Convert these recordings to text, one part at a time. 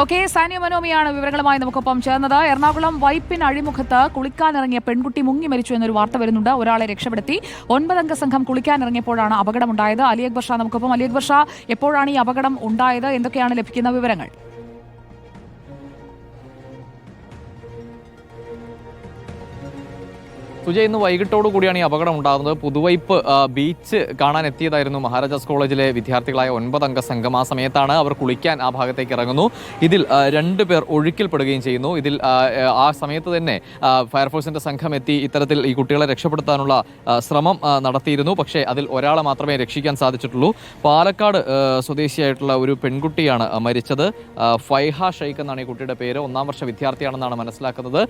Okay Sania മനോമിയാണ് വിവരങ്ങളുമായി നമുക്കൊപ്പം ചേർന്നത്. എറണാകുളം വൈപ്പിൻ അഴിമുഖത്ത് കുളിക്കാനിറങ്ങിയ പെൺകുട്ടി മുങ്ങി മരിച്ചു എന്നൊരു വാർത്ത വരുന്നുണ്ട്. ഒരാളെ രക്ഷപ്പെടുത്തി ഒൻപതംഗ സംഘം കുളിക്കാനിറങ്ങിയപ്പോഴാണ് അപകടമുണ്ടായത്. അലി അക്ബർ ഷാ നമുക്കൊപ്പം. അലി അക്ബർ ഷാ എപ്പോഴാണ് ഈ അപകടം ഉണ്ടായത്? എന്തൊക്കെയാണ് ലഭിക്കുന്ന വിവരങ്ങൾ? സുജയ് ഇന്ന് വൈകിട്ടോടു കൂടിയാണ് ഈ അപകടം ഉണ്ടാകുന്നത്. പുതുവൈപ്പ് ബീച്ച് കാണാൻ എത്തിയതായിരുന്നു മഹാരാജാസ് കോളേജിലെ വിദ്യാർത്ഥികളായ ഒൻപതംഗ സംഘം. ആ സമയത്താണ് അവർ കുളിക്കാൻ ആ ഭാഗത്തേക്ക് ഇറങ്ങുന്നു. ഇതിൽ രണ്ട് പേർ ഒഴുക്കിൽപ്പെടുകയും ചെയ്യുന്നു. ഇതിൽ ആ, സമയത്ത് തന്നെ ഫയർഫോഴ്സിന്റെ സംഘം എത്തി ഇത്തരത്തിൽ ഈ കുട്ടികളെ രക്ഷപ്പെടുത്താനുള്ള ശ്രമം നടത്തിയിരുന്നു. പക്ഷേ അതിൽ ഒരാളെ മാത്രമേ രക്ഷിക്കാൻ സാധിച്ചിട്ടുള്ളൂ. പാലക്കാട് സ്വദേശിയായിട്ടുള്ള ഒരു പെൺകുട്ടിയാണ് മരിച്ചത്. ഫൈഹ ഷെയ്ഖ് എന്നാണ് ഈ കുട്ടിയുടെ പേര്. ഒന്നാം വർഷ വിദ്യാർത്ഥിയാണെന്നാണ് മനസ്സിലാക്കുന്നത്.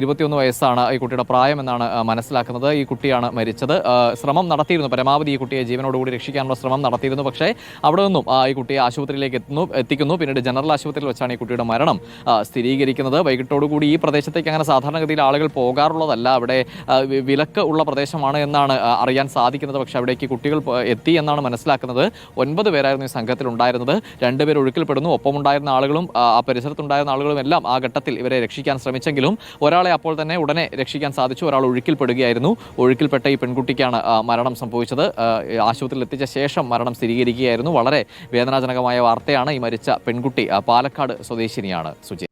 ഇരുപത്തിയൊന്ന് വയസ്സാണ് ഈ കുട്ടിയുടെ പ്രായം എന്നാണ് ആ, മനസ്സിലാക്കുന്നത് ഈ കുട്ടിയാണ് മരിച്ചത്. ശ്രമം നടത്തിയിരുന്നു. പരമാവധി ഈ കുട്ടിയെ ജീവനോടുകൂടി രക്ഷിക്കാനുള്ള ശ്രമം നടത്തിയിരുന്നു. പക്ഷേ അവിടെ നിന്നും ഈ കുട്ടിയെ ആശുപത്രിയിലേക്ക് എത്തുന്നു എത്തിക്കുന്നു. പിന്നീട് ജനറൽ ആശുപത്രിയിൽ വെച്ചാണ് ഈ കുട്ടിയുടെ മരണം സ്ഥിരീകരിക്കുന്നത്. വൈകിട്ടോടുകൂടി ഈ പ്രദേശത്തേക്ക് അങ്ങനെ സാധാരണഗതിയിൽ ആളുകൾ പോകാറുള്ളതല്ല. അവിടെ വിലക്ക് ഉള്ള പ്രദേശമാണ് എന്നാണ് അറിയാൻ സാധിക്കുന്നത്. പക്ഷേ അവിടേക്ക് കുട്ടികൾ എത്തി എന്നാണ് മനസ്സിലാക്കുന്നത്. ഒൻപത് പേരായിരുന്നു ഈ സംഘത്തിൽ ഉണ്ടായിരുന്നത്. രണ്ടുപേർ ഒഴുക്കിൽപ്പെടുന്നു. ഒപ്പമുണ്ടായിരുന്ന ആളുകളും ആ പരിസരത്തുണ്ടായിരുന്ന ആളുകളും എല്ലാം ആ ഘട്ടത്തിൽ ഇവരെ രക്ഷിക്കാൻ ശ്രമിച്ചെങ്കിലും ഒരാളെ അപ്പോൾ തന്നെ ഉടനെ രക്ഷിക്കാൻ സാധിച്ചു. ഒരാൾ ഒഴുക്കിൽപ്പെടുകയായിരുന്നു. ഒഴുക്കിൽപ്പെട്ട ഈ പെൺകുട്ടിക്കാണ് മരണം സംഭവിച്ചത്. ആശുപത്രിയിൽ എത്തിച്ച ശേഷം മരണം സ്ഥിരീകരിക്കുകയായിരുന്നു. വളരെ വേദനാജനകമായ വാർത്തയാണ് ഈ മരിച്ച പെൺകുട്ടി പാലക്കാട് സ്വദേശിനിയാണ് സുജി.